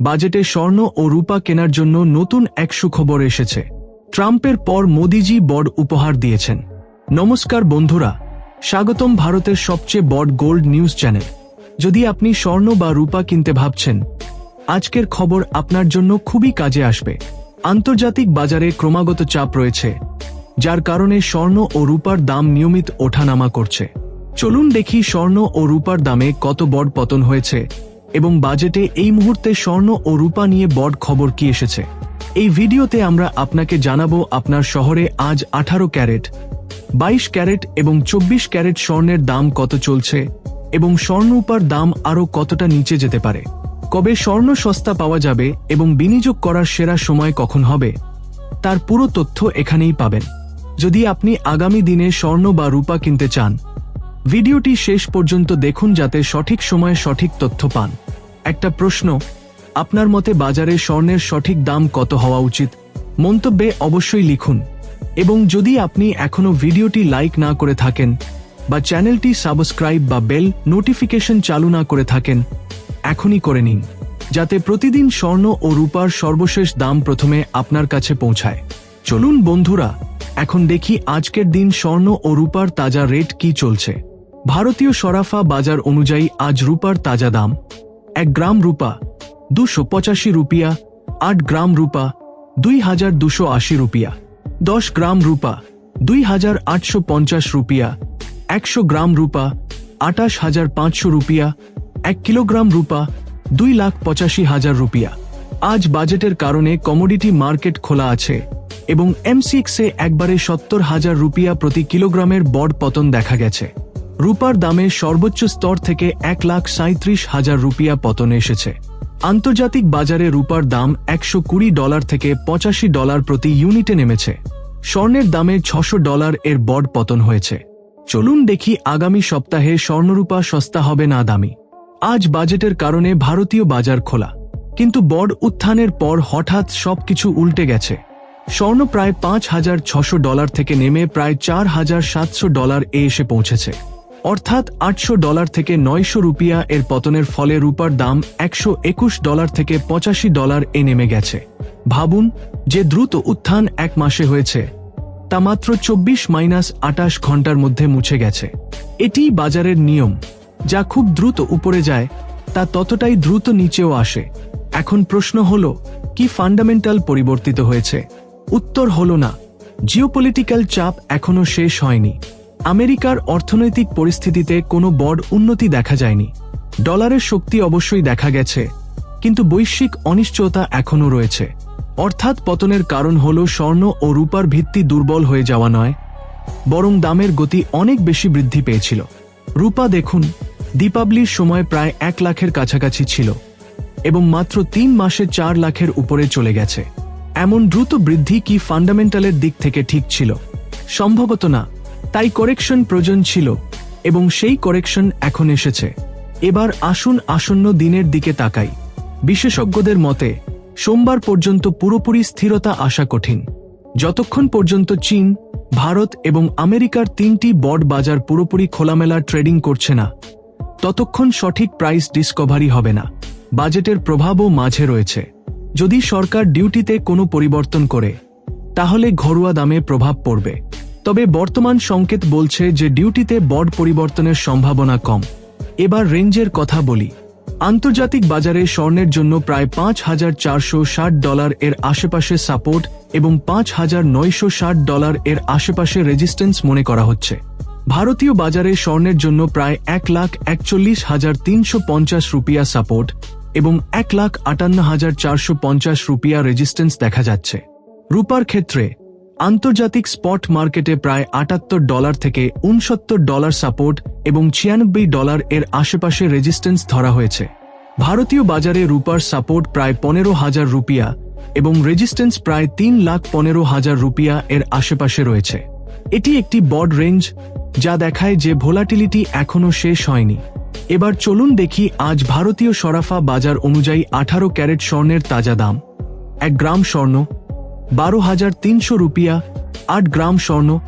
বাজেটে স্বর্ণ ও রূপা কেনার জন্য নতুন এক সুখবর এসেছে। ট্রাম্পের পর মোদিজি বড় উপহার দিয়েছেন। নমস্কার বন্ধুরা, স্বাগতম ভারতের সবচেয়ে বড় গোল্ড নিউজ চ্যানেল। যদি আপনি স্বর্ণ বা রূপা কিনতে ভাবছেন, আজকের খবর আপনার জন্য খুবই কাজে আসবে। আন্তর্জাতিক বাজারে ক্রমাগত চাপ রয়েছে, যার কারণে স্বর্ণ ও রূপার দাম নিয়মিত ওঠানামা করছে। চলুন দেখি স্বর্ণ ও রূপার দামে কত বড় পতন হয়েছে এবং বাজেটে এই মুহূর্তে স্বর্ণ ও রূপা নিয়ে বড় খবর কি এসেছে? এই ভিডিওতে আমরা আপনাকে জানাব আপনার শহরে আজ আঠারো ক্যারেট, বাইশ ক্যারেট এবং চব্বিশ ক্যারেট স্বর্ণের দাম কত চলছে এবং স্বর্ণ রূপার দাম আরও কতটা নিচে যেতে পারে? কবে স্বর্ণ সস্তা পাওয়া যাবে এবং বিনিয়োগ করার সেরা সময় কখন হবে? তার পুরো তথ্য এখানেই পাবেন। যদি আপনি আগামী দিনে স্বর্ণ বা রূপা কিনতে চান ভিডিওটি শেষ পর্যন্ত দেখুন যাতে সঠিক সময়ে সঠিক তথ্য পান। একটা প্রশ্ন, আপনার মতে বাজারে স্বর্ণের সঠিক দাম কত হওয়া উচিত? মন্তব্যে অবশ্যই লিখুন। এবং যদি আপনি এখনও ভিডিওটি লাইক না করে থাকেন বা চ্যানেলটি সাবস্ক্রাইব বা বেল নোটিফিকেশন চালু না করে থাকেন, এখনই করে নিন, যাতে প্রতিদিন স্বর্ণ ও রূপার সর্বশেষ দাম প্রথমে আপনার কাছে পৌঁছায়। চলুন বন্ধুরা, এখন দেখি আজকের দিন স্বর্ণ ও রূপার তাজা রেট কি চলছে। ভারতীয় সরাফা বাজার অনুযায়ী আজ রূপার তাজা দাম এক গ্রাম রূপা দুশো পঁচাশি রুপিয়া, আট গ্রাম রূপা দুই হাজার দুশো আশি রুপিয়া, দশ গ্রাম রূপা দুই হাজার আটশো পঞ্চাশ রুপিয়া, একশো গ্রাম রূপা আটাশ হাজার পাঁচশো রুপিয়া, এক কিলোগ্রাম রূপা দুই লাখ পঁচাশি হাজার রুপিয়া। আজ বাজেটের কারণে কমোডিটি মার্কেট খোলা আছে এবং এমসিক্সে একবারে সত্তর হাজার রুপিয়া প্রতি কিলোগ্রামের বড় পতন দেখা গেছে। রূপার দামে সর্বোচ্চ স্তর থেকে এক লাখ সাঁত্রিশ হাজার রুপিয়া পতন এসেছে। আন্তর্জাতিক বাজারে রূপার দাম একশো কুড়ি ডলার থেকে পঁচাশি ডলার প্রতি ইউনিটে নেমেছে। স্বর্ণের দামে ছশো ডলার এর বড় পতন হয়েছে। চলুন দেখি আগামী সপ্তাহে স্বর্ণরূপা সস্তা হবে না দামি। আজ বাজেটের কারণে ভারতীয় বাজার খোলা। কিন্তু বড় উত্থানের পর হঠাৎ সবকিছু উল্টে গেছে। স্বর্ণ প্রায় পাঁচ হাজার ছশো ডলার থেকে নেমে প্রায় চার হাজার সাতশো ডলার এ এসে পৌঁছেছে। অর্থাৎ আটশো ডলার থেকে নয়শো রুপিয়া এর পতনের ফলে রূপার দাম একশো একুশ ডলার থেকে পঁচাশি ডলার এ নেমে গেছে। ভাবুন, যে দ্রুত উত্থান এক মাসে হয়েছে, তা মাত্র চব্বিশ মাইনাস আটাশ ঘণ্টার মধ্যে মুছে গেছে। এটিই বাজারের নিয়ম। যা খুব দ্রুত উপরে যায়, তা ততটাই দ্রুত নিচেও আসে। এখন প্রশ্ন হল, কি ফান্ডামেন্টাল পরিবর্তিত হয়েছে? উত্তর হল না। জিওপলিটিক্যাল চাপ এখনও শেষ হয়নি। আমেরিকার অর্থনৈতিক পরিস্থিতিতে কোনো বড় উন্নতি দেখা যায়নি। ডলারের শক্তি অবশ্যই দেখা গেছে, কিন্তু বৈশ্বিক অনিশ্চয়তা এখনও রয়েছে। অর্থাৎ পতনের কারণ হল স্বর্ণ ও রূপার ভিত্তি দুর্বল হয়ে যাওয়া নয়, বরং দামের গতি অনেক বেশি বৃদ্ধি পেয়েছিল। রূপা দেখুন, দীপাবলির সময় প্রায় এক লাখের কাছাকাছি ছিল, এবং মাত্র তিন মাসে চার লাখের উপরে চলে গেছে। এমন দ্রুত বৃদ্ধি কি ফান্ডামেন্টালের দিক থেকে ঠিক ছিল? সম্ভবত না। তাই করেকশন প্রয়োজন ছিল, এবং সেই করেকশন এখন এসেছে। এবার আসুন আসন্ন দিনের দিকে তাকাই। বিশেষজ্ঞদের মতে, সোমবার পর্যন্ত পুরোপুরি স্থিরতা আসা কঠিন। যতক্ষণ পর্যন্ত চীন, ভারত এবং আমেরিকার তিনটি বড় বাজার পুরোপুরি খোলামেলা ট্রেডিং করছে না, ততক্ষণ সঠিক প্রাইস ডিসকভারি হবে না। বাজেটের প্রভাবও মাঝে রয়েছে। যদি সরকার ডিউটিতে কোনো পরিবর্তন করে, তাহলে ঘরোয়া দামে প্রভাব পড়বে। তবে বর্তমান সংকেত বলছে যে ডিউটিতে বড় পরিবর্তনের সম্ভাবনা কম। এবার রেঞ্জের কথা বলি। আন্তর্জাতিক বাজারে স্বর্ণের জন্য প্রায় পাঁচ হাজার চারশো ষাট ডলার এর আশেপাশে সাপোর্ট এবং পাঁচ হাজার নয়শো ষাট ডলার এর আশেপাশে রেজিস্ট্যান্স মনে করা হচ্ছে। ভারতীয় বাজারে স্বর্ণের জন্য প্রায় এক লাখ একচল্লিশ হাজার তিনশো পঞ্চাশ রুপিয়া সাপোর্ট এবং এক লাখ আটান্ন হাজার চারশো পঞ্চাশ রুপিয়া রেজিস্ট্যান্স দেখা যাচ্ছে। রূপার ক্ষেত্রে আন্তর্জাতিক স্পট মার্কেটে প্রায় আটাত্তর ডলার থেকে উনসত্তর ডলার সাপোর্ট এবং ছিয়ানব্বই ডলার এর আশেপাশে রেজিস্ট্যান্স ধরা হয়েছে। ভারতীয় বাজারে রূপার সাপোর্ট প্রায় পনেরো হাজার রুপিয়া এবং রেজিস্ট্যান্স প্রায় তিন লাখ পনেরো হাজার রুপিয়া এর আশেপাশে রয়েছে। এটি একটি বড রেঞ্জ, যা দেখায় যে ভোলাটিলিটি এখনও শেষ হয়নি। এবার চলুন দেখি আজ ভারতীয় সরাফা বাজার অনুযায়ী আঠারো ক্যারেট স্বর্ণের তাজা দাম। এক গ্রাম স্বর্ণ বারো হাজার তিনশো রুপিয়া, আট গ্রাম স্বর্ণ,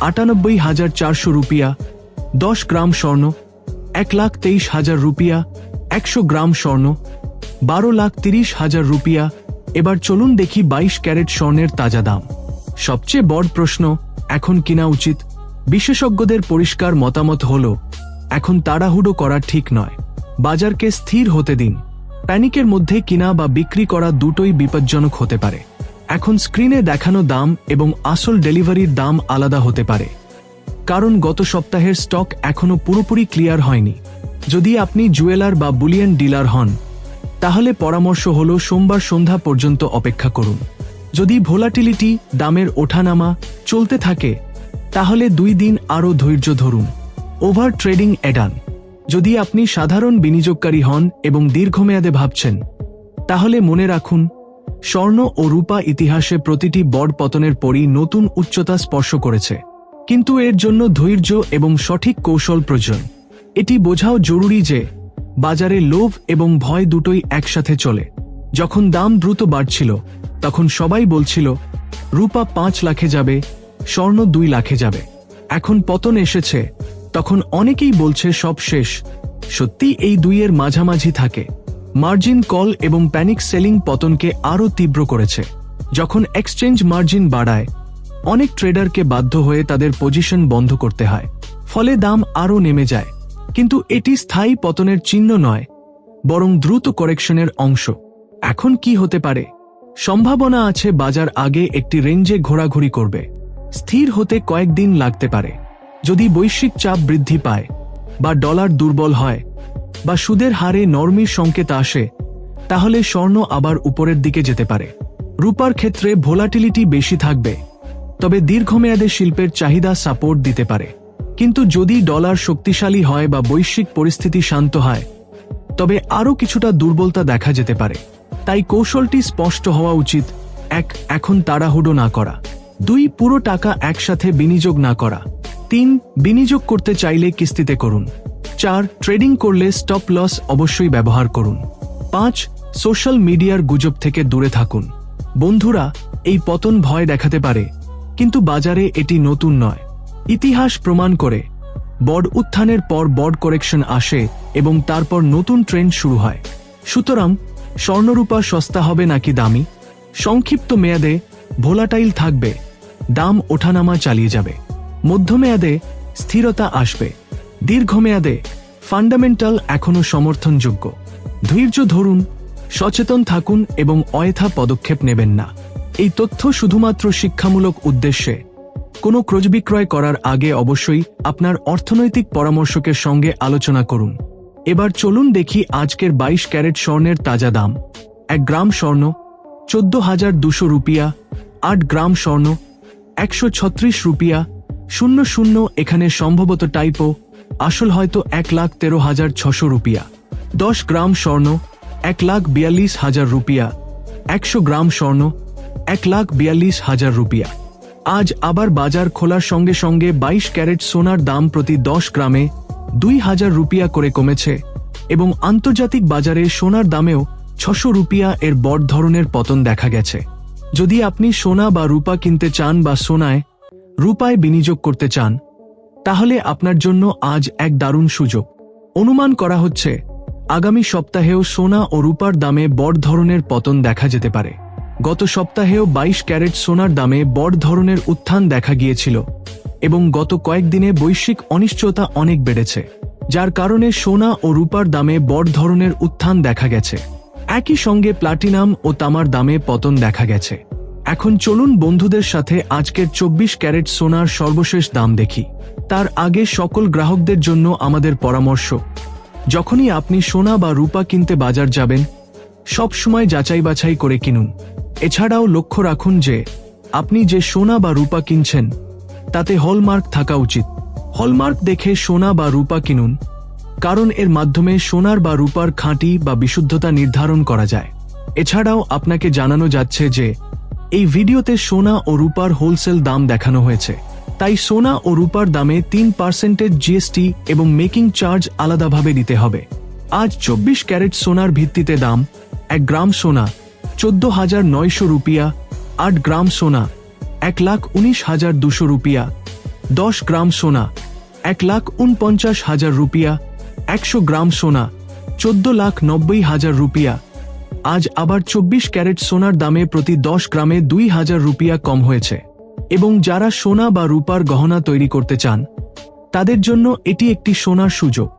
আটানব্বই হাজার চারশো রুপিয়া, দশ গ্রাম স্বর্ণ, এক লাখ তেইশ হাজার রুপিয়া, একশো গ্রাম স্বর্ণ, বারো লাখ তিরিশ হাজার রুপিয়া। এবার চলুন দেখি বাইশ ক্যারেট স্বর্ণের তাজা দাম। সবচেয়ে বড় প্রশ্ন, এখন কিনা উচিত? বিশেষজ্ঞদের পরিষ্কার মতামত হল, এখন তাড়াহুড়ো করা ঠিক নয়। বাজারকে স্থির হতে দিন। প্যানিকের মধ্যে কিনা বা বিক্রি করা দুটোই বিপজ্জনক হতে পারে। এখন স্ক্রিনে দেখানো দাম এবং আসল ডেলিভারির দাম আলাদা হতে পারে। কারণ গত সপ্তাহের স্টক এখনও পুরোপুরি ক্লিয়ার হয়নি। যদি আপনি জুয়েলার বা বুলিয়ান ডিলার হন, তাহলে পরামর্শ হল সোমবার সন্ধ্যা পর্যন্ত অপেক্ষা করুন। যদি ভোলাটিলিটি দামের ওঠানামা চলতে থাকে, তাহলে দুই দিন আরও ধৈর্য ধরুন। ওভার ট্রেডিং এডান যদি আপনি সাধারণ বিনিয়োগকারী হন এবং দীর্ঘমেয়াদে ভাবছেন, তাহলে মনে রাখুন স্বর্ণ ও রূপা ইতিহাসে প্রতিটি বড় পতনের পরই নতুন উচ্চতা স্পর্শ করেছে। কিন্তু এর জন্য ধৈর্য এবং সঠিক কৌশল প্রয়োজন। এটি বোঝাও জরুরি যে, বাজারে লোভ এবং ভয় দুটোই একসাথে চলে। যখন দাম দ্রুত বাড়ছিল, তখন সবাই বলছিল, রূপা পাঁচ লাখে যাবে, স্বর্ণ দুই লাখে যাবে। এখন পতন এসেছে, তখন অনেকেই বলছে সব শেষ। সত্যি এই দুইয়ের মাঝামাঝি থাকে। মার্জিন কল এবং প্যানিক সেলিং পতনকে আরও তীব্র করেছে। যখন এক্সচেঞ্জ মার্জিন বাড়ায়, অনেক ট্রেডারকে বাধ্য হয়ে তাদের পজিশন বন্ধ করতে হয়, ফলে দাম আরও নেমে যায়। কিন্তু এটি স্থায়ী পতনের চিহ্ন নয়, বরং দ্রুত কারেকশনের অংশ। এখন কি হতে পারে? সম্ভাবনা আছে বাজার আগে একটি রেঞ্জে ঘোরাঘুরি করবে। স্থির হতে কয়েকদিন লাগতে পারে। যদি বৈশ্বিক চাপ বৃদ্ধি পায় বা ডলার দুর্বল হয় বা সুদের হারে নরমির সংকেত আসে, তাহলে স্বর্ণ আবার উপরের দিকে যেতে পারে। রূপার ক্ষেত্রে ভোলাটিলিটি বেশি থাকবে, তবে দীর্ঘমেয়াদে শিল্পের চাহিদা সাপোর্ট দিতে পারে। কিন্তু যদি ডলার শক্তিশালী হয় বা বৈশ্বিক পরিস্থিতি শান্ত হয়, তবে আরও কিছুটা দুর্বলতা দেখা যেতে পারে। তাই কৌশলটি স্পষ্ট হওয়া উচিত, এক, এখন তাড়াহুড়ো না করা। দুই, পুরো টাকা একসাথে বিনিয়োগ না করা। তিন, বিনিয়োগ করতে চাইলে কিস্তিতে করুন। চার ট্রেডিং করলে স্টপ লস অবশ্যই ব্যবহার করুন। পাঁচ সোশ্যাল মিডিয়ার গুজব থেকে দূরে থাকুন। বন্ধুরা, এই পতন ভয় দেখাতে পারে, কিন্তু বাজারে এটি নতুন নয়। ইতিহাস প্রমাণ করে, বড উত্থানের পর বড কারেকশন আসে এবং তারপর নতুন ট্রেন্ড শুরু হয়। সুতরাং, স্বর্ণরূপা সস্তা হবে নাকি দামি? সংক্ষিপ্ত মেয়াদে ভোলাটাইল থাকবে, দাম ওঠানামা চালিয়ে যাবে। মধ্যমেয়াদে স্থিরতা আসবে। দীর্ঘমেয়াদে ফান্ডামেন্টাল এখনও সমর্থনযোগ্য। ধৈর্য ধরুন, সচেতন থাকুন এবং অযথা পদক্ষেপ নেবেন না। এই তথ্য শুধুমাত্র শিক্ষামূলক উদ্দেশ্যে। কোনো ক্রয়বিক্রয় করার আগে অবশ্যই আপনার অর্থনৈতিক পরামর্শকের সঙ্গে আলোচনা করুন। এবার চলুন দেখি আজকের বাইশ ক্যারেট স্বর্ণের তাজা দাম। এক গ্রাম স্বর্ণ, চোদ্দ হাজার দুশো রুপিয়া। আট গ্রাম স্বর্ণ, একশো ছত্রিশ রুপিয়া। শূন্য শূন্য এখানে সম্ভবত টাইপো। আসল হয়তো এক লাখ তেরো হাজার ছশো রুপিয়া। দশ গ্রাম স্বর্ণ, এক লাখ বিয়াল্লিশ হাজার রুপিয়া। একশো গ্রাম স্বর্ণ, এক লাখ বিয়াল্লিশ হাজার রুপিয়া। আজ আবার বাজার খোলার সঙ্গে সঙ্গে বাইশ ক্যারেট সোনার দাম প্রতি দশ গ্রামে দুই হাজার রুপিয়া করে কমেছে এবং আন্তর্জাতিক বাজারে সোনার দামেও ছশো রুপিয়া এর বড় ধরনের পতন দেখা গেছে। যদি আপনি সোনা বা রূপা কিনতে চান বা সোনায় রূপায় বিনিয়োগ করতে চান তাহলে আপনার জন্য আজ এক দারুণ সুযোগ। অনুমান করা হচ্ছে, আগামী সপ্তাহেও সোনা ও রূপার দামে বড় ধরনের পতন দেখা যেতে পারে। গত সপ্তাহেও বাইশ ক্যারেট সোনার দামে বড় ধরনের উত্থান দেখা গিয়েছিল এবং গত কয়েকদিনে বৈশ্বিক অনিশ্চয়তা অনেক বেড়েছে, যার কারণে সোনা ও রূপার দামে বড় ধরনের উত্থান দেখা গেছে। একই সঙ্গে প্লাটিনাম ও তামার দামে পতন দেখা গেছে। এখন চলুন বন্ধুদের সাথে আজকের চব্বিশ ক্যারেট সোনার সর্বশেষ দাম দেখি। তার আগে সকল গ্রাহকদের জন্য আমাদের পরামর্শ। যখনই আপনি সোনা বা রূপা কিনতে বাজার যাবেন, সব সময় যাচাই বাছাই করে কিনুন। এছাড়াও লক্ষ্য রাখুন যে, আপনি যে সোনা বা রূপা কিনছেন, তাতে হলমার্ক থাকা উচিত। হলমার্ক দেখে সোনা বা রূপা কিনুন, কারণ এর মাধ্যমে সোনার বা রূপার খাঁটি বা বিশুদ্ধতা নির্ধারণ করা যায়। এছাড়াও আপনাকে জানানো যাচ্ছে যে এই ভিডিওতে সোনা ও রূপার হোলসেল দাম দেখানো হয়েছে। তাই সোনা ও রূপার দামে তিন পার্সেন্টেজ জিএসটি এবং মেকিং চার্জ আলাদাভাবে দিতে হবে। আজ চব্বিশ ক্যারেট সোনার ভিত্তিতে দাম, এক গ্রাম সোনা, চোদ্দ হাজার নয়শো রুপিয়া, আট গ্রাম সোনা, এক লাখ উনিশ হাজার দুশো রুপিয়া, দশ গ্রাম সোনা, এক লাখ উনপঞ্চাশ হাজার রুপিয়া, একশো গ্রাম সোনা, চোদ্দ লাখ নব্বই হাজার রুপিয়া আজ আবার চব্বিশ ক্যারেট সোনার দামে প্রতি দশ গ্রামে দুই হাজার রুপিয়া কম হয়েছে। এবং যারা সোনা বা রূপার গহনা তৈরি করতে চান, তাদের জন্য এটি একটি সোনার সুযোগ।